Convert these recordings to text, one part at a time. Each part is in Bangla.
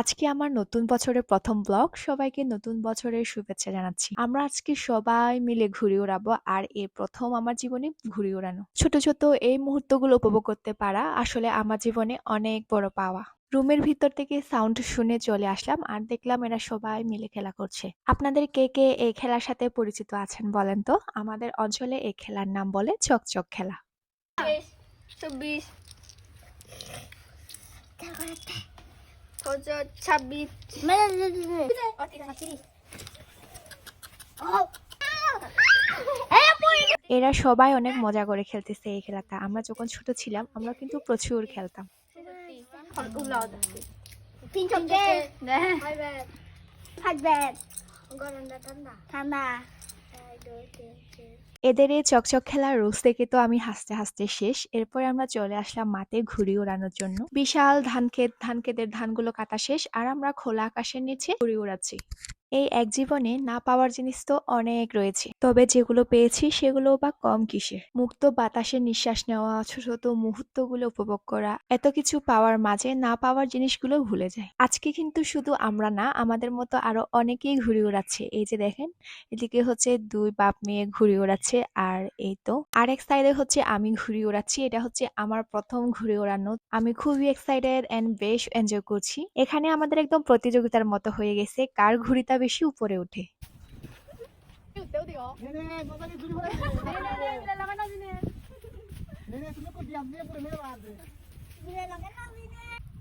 আজকে আমার নতুন বছরের প্রথম ব্লগ। সবাইকে নতুন বছরের শুভেচ্ছা জানাচ্ছি। আমরা আজকে সবাই মিলে ঘুরে ওড়াবো আর এ প্রথম আমার জীবনে ঘুরে ওড়ানো। ছোট ছোট এই মুহূর্তগুলো উপভোগ করতে পারা আসলে আমার জীবনে অনেক বড় পাওয়া। রুমের ভিতর থেকে সাউন্ড শুনে চলে আসলাম আর দেখলাম এরা সবাই মিলে খেলা করছে। আপনাদের কে কে এই খেলার সাথে পরিচিত আছেন বলেন তো? আমাদের অঞ্চলে এই খেলার নাম বলে চকচক খেলা। চব্বিশ। ছাব্বিশ। এরা সবাই অনেক মজা করে খেলতেছে এই খেলাটা। আমরা যখন ছোট ছিলাম আমরা কিন্তু প্রচুর খেলতাম। ঠান্ডা। এদের এই চকচক খেলার রোজ থেকে তো আমি হাসতে হাসতে শেষ। এরপরে আমরা চলে আসলাম মাঠে ঘুড়ি ওড়ানোর জন্য। বিশাল ধান ক্ষেত, ধান ক্ষেতের ধানগুলো কাটা শেষ আর আমরা খোলা আকাশের নিচে ঘুড়ি ওড়াচ্ছি। এই এক জীবনে না পাওয়ার জিনিস তো অনেক রয়েছে। তবে যেগুলো পেয়েছি সেগুলো বা কম কিসের? মুক্ত বাতাসে নিঃশ্বাস নেওয়া ছোট ছোট মুহূর্তগুলো উপভোগ করা, এত কিছু পাওয়ার মাঝে না পাওয়ার জিনিসগুলো ভুলে যায়। আজকে কিন্তু শুধু আমরা না, আমাদের মতো আরও অনেকেই ঘুরে ওড়াচ্ছে। এই যে দেখেন, এদিকে হচ্ছে দুই বাপ মেয়ে ঘুরে ওড়াচ্ছে। আর এই তো আরেক সাইডে হচ্ছে আমি ঘুড়ি ওড়াচ্ছি এটা হচ্ছে আমার প্রথম ঘুড়ি ওড়ানো আমি খুবই এক্সাইটেড এন্ড বেশ এনজয় করছি এখানে আমাদের একদম প্রতিযোগিতার মতো হয়ে গেছে কার ঘুড়িটা বেশি উপরে ওঠে ঘুরি ঘুরি তুমি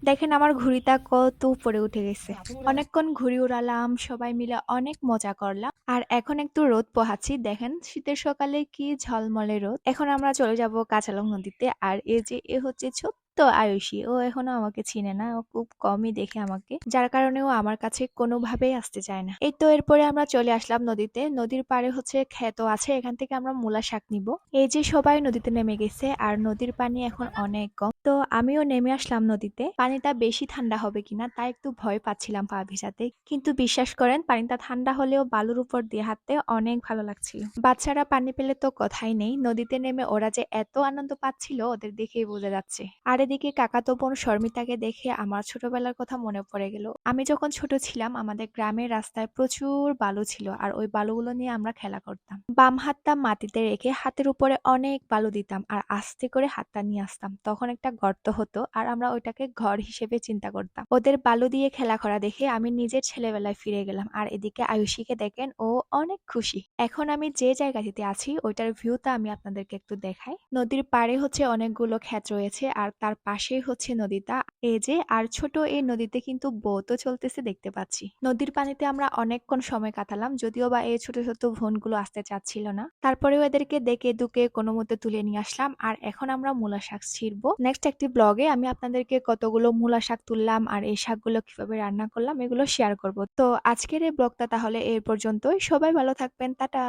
পুরো দেখেন আমার ঘুড়িটা কত উপরে উঠে গেছে। অনেকক্ষণ ঘুড়ি উড়ালাম সবাই মিলে অনেক মজা করলাম। আর এখন একটু রোদ পোহাচ্ছি দেখেন শীতের সকালে কি ঝলমলে রোদ। এখন আমরা চলে যাব কাঁচালং নদীতে আর এই যে এ হচ্ছে ছোট্ট আয়ুষী ও এখনও আমাকে চিনে না ও খুব কমই দেখে আমাকে যার কারণে ও আমার কাছে কোনোভাবেই আসতে চায় না। এই তো এরপরে আমরা চলে আসলাম নদীতে নদীর পাড়ে হচ্ছে ক্ষেত আছে এখান থেকে আমরা মূলা শাক নিব। এই যে সবাই নদীতে নেমে গেছে আর নদীর পানি এখন অনেক কম। তো আমিও নেমে আসলাম নদীতে। পানিটা বেশি ঠান্ডা হবে কিনা তাই একটু ভয় পাচ্ছিলাম পা ভিজাতে। কিন্তু বিশ্বাস করেন, পানিটা ঠান্ডা হলেও বালুর উপর দিয়ে হাঁটতে অনেক ভালো লাগছিল। বাচ্চারা পানি পেলে তো কথাই নেই। নদীতে নেমে ওরা যে এত আনন্দ পাচ্ছিল, ওদের দেখেই বোঝা যাচ্ছে। আর এদিকে কাকাতো বোন শর্মিতাকে দেখে আমার ছোটবেলার কথা মনে পড়ে গেল। আমি যখন ছোট ছিলাম, আমাদের গ্রামের রাস্তায় প্রচুর বালু ছিল আর ওই বালুগুলো নিয়ে আমরা খেলা করতাম। বাম হাতটা মাটিতে রেখে হাতের উপরে অনেক বালু দিতাম আর আস্তে করে হাতটা নিয়ে আসতাম। তখন একটা গর্ত হতো আর আমরা ওইটাকে ঘর হিসেবে চিন্তা করতাম। ওদের বালু দিয়ে খেলা করা দেখে আমি নিজের ছেলেবেলায় ফিরে গেলাম আর এদিকে আয়ুষীকে দেখেন ও অনেক খুশি। এখন আমি যে জায়গাটিতে আছি ওইটার ভিউটা আমি আপনাদেরকে একটু দেখাই। নদীর পাড়ে হচ্ছে অনেকগুলো ক্ষেত রয়েছে আর তার পাশেই হচ্ছে নদীটা। এই যে আর ছোট এই নদীতে কিন্তু বোটও চলতেছে দেখতে পাচ্ছি। নদীর পানিতে আমরা অনেকক্ষণ সময় কাটালাম যদিও বা এই ছোট ছোট ভনগুলো আসতে চাচ্ছিল না। তারপরেও এদেরকে দেখে দুকে কোনো মতে তুলে নিয়ে আসলাম আর এখন আমরা মূলা শাক ছিড়বো। নেক্সট একটি ব্লগে আমি আপনাদেরকে কতগুলো মূলা শাক তুললাম আর এই শাকগুলো কীভাবে রান্না করলাম এগুলো শেয়ার করব। তো আজকের এই ব্লগটা তাহলে এর পর্যন্তই। সবাই ভালো থাকবেন। টাটা!